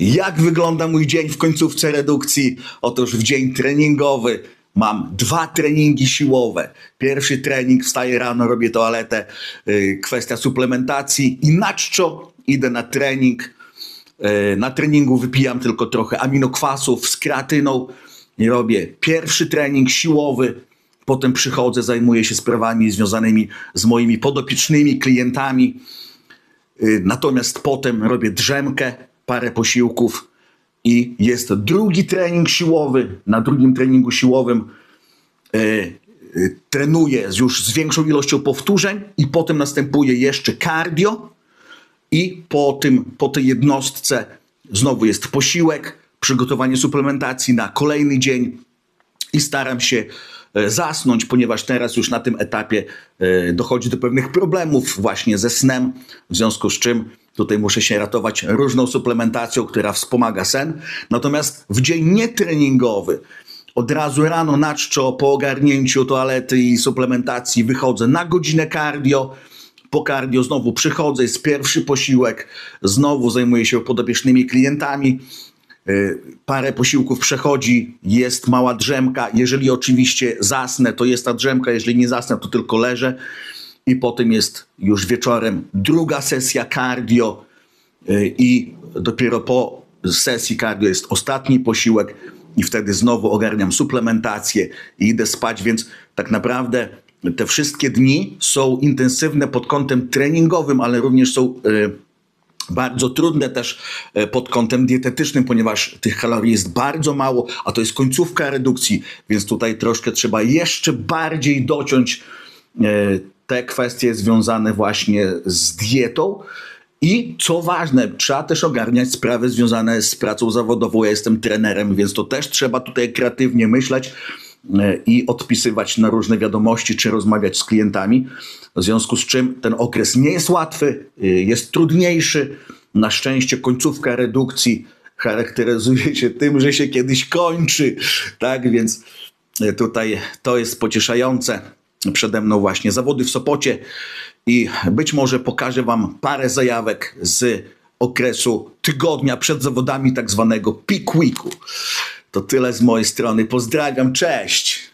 Jak wygląda mój dzień w końcówce redukcji? Otóż w dzień treningowy mam dwa treningi siłowe. Pierwszy trening, wstaję rano, robię toaletę, yy, kwestia suplementacji i na czczo idę na trening. Yy, Na treningu wypijam tylko trochę aminokwasów z kreatyną i robię pierwszy trening siłowy. Potem przychodzę, zajmuję się sprawami związanymi z moimi podopiecznymi klientami. Y, Natomiast potem robię drzemkę, parę posiłków i jest drugi trening siłowy. Na drugim treningu siłowym y, y, trenuję z- już z większą ilością powtórzeń i potem następuje jeszcze cardio i po, tym, po tej jednostce znowu jest posiłek, przygotowanie suplementacji na kolejny dzień i staram się e, zasnąć, ponieważ teraz już na tym etapie e, dochodzi do pewnych problemów właśnie ze snem, w związku z czym tutaj muszę się ratować różną suplementacją, która wspomaga sen. Natomiast w dzień nietreningowy od razu rano na czczo, po ogarnięciu toalety i suplementacji wychodzę na godzinę cardio, po cardio znowu przychodzę, jest pierwszy posiłek, znowu zajmuję się podopiecznymi klientami. Y, Parę posiłków przechodzi, jest mała drzemka. Jeżeli oczywiście zasnę, to jest ta drzemka, jeżeli nie zasnę, to tylko leżę. I potem jest już wieczorem druga sesja cardio. Y, i dopiero po sesji cardio jest ostatni posiłek i wtedy znowu ogarniam suplementację i idę spać, więc tak naprawdę te wszystkie dni są intensywne pod kątem treningowym, ale również są y, bardzo trudne też e, pod kątem dietetycznym, ponieważ tych kalorii jest bardzo mało, a to jest końcówka redukcji, więc tutaj troszkę trzeba jeszcze bardziej dociąć e, te kwestie związane właśnie z dietą. I co ważne, trzeba też ogarniać sprawy związane z pracą zawodową. Ja jestem trenerem, więc to też trzeba tutaj kreatywnie myśleć e, i odpisywać na różne wiadomości, czy rozmawiać z klientami. W związku z czym ten okres nie jest łatwy, y, jest trudniejszy. Na szczęście końcówka redukcji charakteryzuje się tym, że się kiedyś kończy. Tak więc y, tutaj to jest pocieszające. Przede mną właśnie zawody w Sopocie i być może pokażę Wam parę zajawek z okresu tygodnia przed zawodami tak zwanego peak weeku. To tyle z mojej strony. Pozdrawiam, cześć!